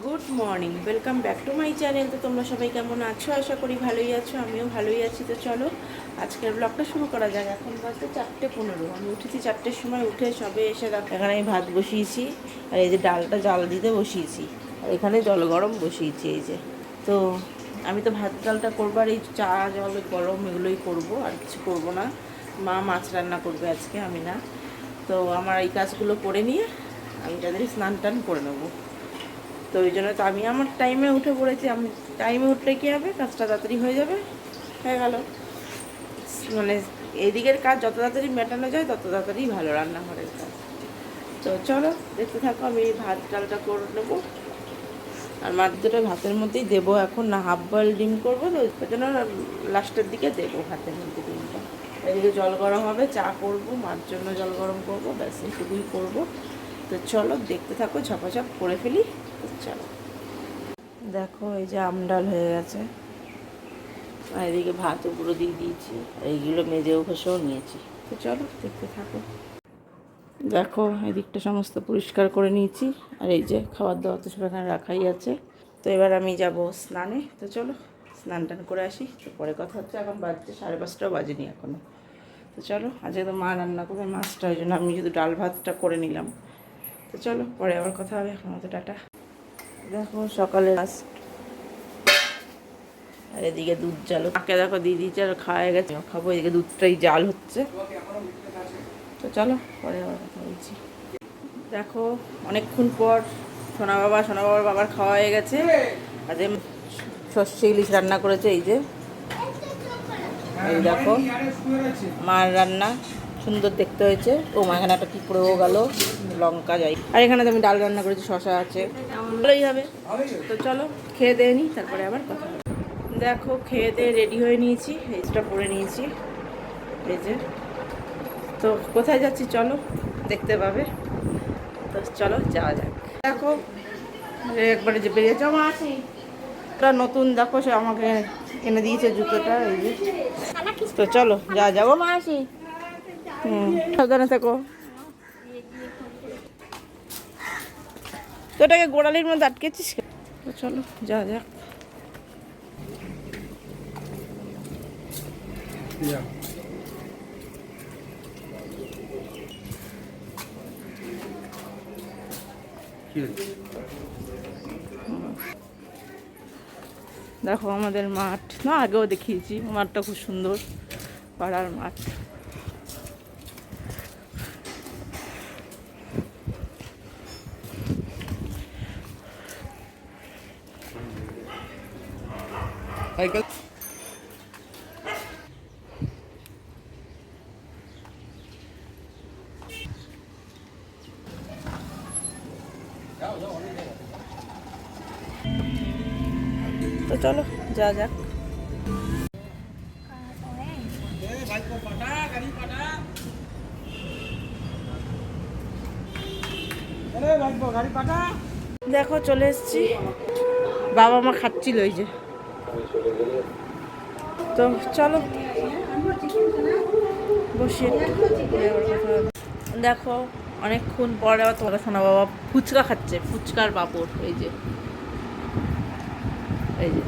Good morning welcome back to my channel তো তোমরা সবাই কেমন আছো? আশা করি ভালোই আছো, আমিও ভালোই আছি। তো চলো, আজকের ব্লগটা শুরু করা যাক। এখন বাজতে চারটে পনেরো। আমি উঠেছি চারটের সময়, উঠে সবে এসে এখানে আমি ভাত বসিয়েছি, আর এই যে ডালটা জাল দিতে বসিয়েছি, আর এখানে জল গরম বসিয়েছি এই যে। তো আমি তো ভাত ডালটা করব, আর এই চা, জল, গরম এগুলোই করব, আর কিছু করব না। মা মাছ রান্না করবে আজকে, আমি না। তো আমার এই কাজগুলো করে নিয়ে আমি তাদের স্নান টান করে নেব। তো ওই জন্য তো আমি আমার টাইমে উঠে পড়েছি। আমি টাইমে উঠলে কী হবে? কাজটা তাড়াতাড়ি হয়ে যাবে। হয়ে গেল। মানে এদিকের কাজ যত তাড়াতাড়ি মেটানো যায়, তত তাড়াতাড়ি ভালো রান্নাঘরের কাজ। তো চলো, দেখতে থাকো, আমি ভাত, ডালটা করে নেব। আর মাছ দুটো ভাতের মধ্যেই দেবো এখন। না হাফ বয়েল ডিম করব, তো ওই জন্য লাস্টের দিকে দেবো ভাতের মধ্যে ডিমটা। এদিকে জল গরম হবে, চা করব, মার জন্য জল গরম করব, ব্যাস এটুকুই করব। তো চলো, দেখতে থাকো, ঝপাঝপ করে ফেলি। চলো। দেখো, এই যে আমডাল হয়ে গেছে। এদিকে ভাত উপরে দিয়ে দিয়েছি। এইগুলো মেজেও ঘষেও নিয়েছি। তো চলো, দেখতে থাকো। দেখো, এদিকটা সমস্ত পরিষ্কার করে নিয়েছি। আর এই যে খাবার দাবার তো সব এখানে রাখাই আছে। তো এবার আমি যাব স্নানে। তো চলো, স্নান টান করে আসি। তো পরে কথা হচ্ছে, এখন বাজছে সাড়ে পাঁচটাও বাজেনি এখনও তো চলো, আজকে তো মা রান্না করবে মাছটা, ওই জন্য আমি শুধু ডাল ভাতটা করে নিলাম। তো চলো, পরে আবার কথা হবে। এখন মতো টাটা। দেখো সকালে আর এদিকে দুধ জাল। মাকে দেখো দিদি চাল খাওয়া গেছে। খাব এদিকে দুধটাই জাল হচ্ছে। তো চলো, পরে আবার কথা বলছি। দেখো, অনেকক্ষণ পর সোনা বাবা, সোনা বাবার বাবার খাওয়া হয়ে গেছে। আজকে সর্ষে ইলিশ রান্না করেছে, এই যে। এই দেখো, মার রান্না। সুন্দর দেখতে হয়েছে। ও মা, এখানে একটা কি পড়েও গেল। লঙ্কা যাই। আর এখানে তো আমি ডাল রান্না করেছি, শশা আছে। ভালোই হবে। তো চলো, খেয়ে দিয়ে নিই তারপরে আবার কথা দেখো, খেয়ে দিয়ে রেডি হয়ে নিয়েছি। এইটা পরে নিয়েছি। এই যে। তো কোথায় যাচ্ছি চলো, দেখতে পাবে। তো চলো, যাওয়া যাক। দেখো, একবারে যে বেরিয়েছে আমার আছে নতুন, দেখো, সে আমাকে এনে দিয়েছে জুতোটা, এই যে। তো চলো, যা যাব, মা, আসি। সাবধানে থেকো। তো ওটাকে গোড়ালির মধ্যে আটকেছিস চলো যা যাক। দেখো আমাদের মাঠ। না, আগেও দেখিয়েছি, মাঠটা খুব সুন্দর, পাড়ার মাঠ। তো চলো যা যাক। দেখো চলে এসছি। বাবা মা খাচ্ছিল ওই যে। তো চলো বসে। দেখো অনেকক্ষণ পরে আবার তোমার শোনা বাবা ফুচকা খাচ্ছে ফুচকার পাপড় এই যে। এই যে।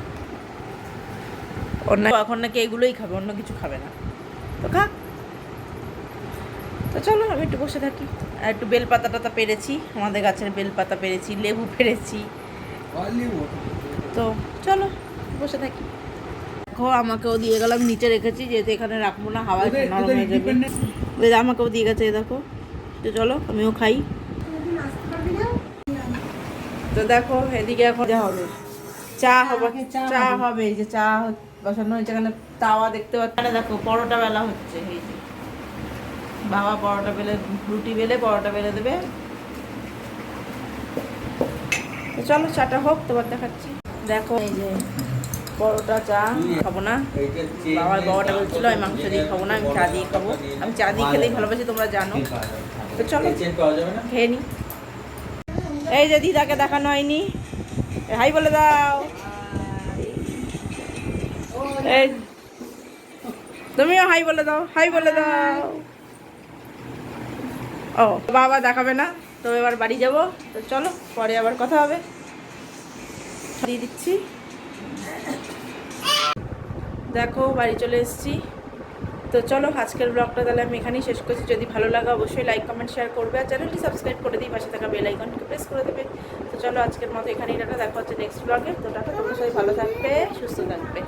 অন্য এখন নাকি এগুলোই খাবে অন্য কিছু খাবে না। তো খা। তো চলো আমি একটু বসে থাকি। আর একটু বেলপাতা টাতা পেরেছি আমাদের গাছের বেলপাতা পেরেছি লেবু পেরেছি। তো চলো। বসে থাকি। দেখো আমাকেও দিয়ে গেলাম নিচে রেখেছি যেহেতু এখানে রাখব না হাওয়া নরম হয়ে যাবে। ওই আমাকেও দিয়ে গেছে দেখো। তো চলো আমিও খাই। তো দেখো এদিকে এখন যা হবে। চা হবে চা হবে। এই যে চা বসানো হয়েছে এখানে তাওয়া দেখতে পাচ্ছি দেখো পরোটা বেলা হচ্ছে এই যে। বাবা পরোটা বেলে রুটি বেলে পরোটা বেলে দেবে। চলো চাটা হোক তোমার দেখাচ্ছি। দেখো এই যে পরোটা, চা খাব না। বাবার বাবাটা বলছিল, আমি মাংস দিয়ে খাব না, আমি চা দিয়ে খাব। আমি চা দিয়ে খেতেই ভালোবাসি, তোমরা জানো। তো চলো, খেয়ে নি। এই যে দিদাকে দেখানো হয়নি। হাই বলে দাও। এই, তুমিও হাই বলে দাও, হাই বলে দাও। ও, বাবা দেখাবে না, তো এবার বাড়ি যাব। তো চলো, পরে আবার কথা হবে। দিয়ে দিচ্ছি। দেখো, বাড়ি চলে এসেছি। তো চলো, আজকের ব্লগটা তাহলে আমি এখানেই শেষ করছি। যদি ভালো লাগে, অবশ্যই লাইক কমেন্ট শেয়ার করবে। আর চ্যানেলটি সাবস্ক্রাইব করে দিই, পাশে থাকা বেল আইকনটি প্রেস করে দেবে। তো চলো, আজকের মতো এখানেই টাটা। দেখা হচ্ছে নেক্সট ব্লগে তো টাটা, তোমার সবাই ভালো থাকবে, সুস্থ থাকবে।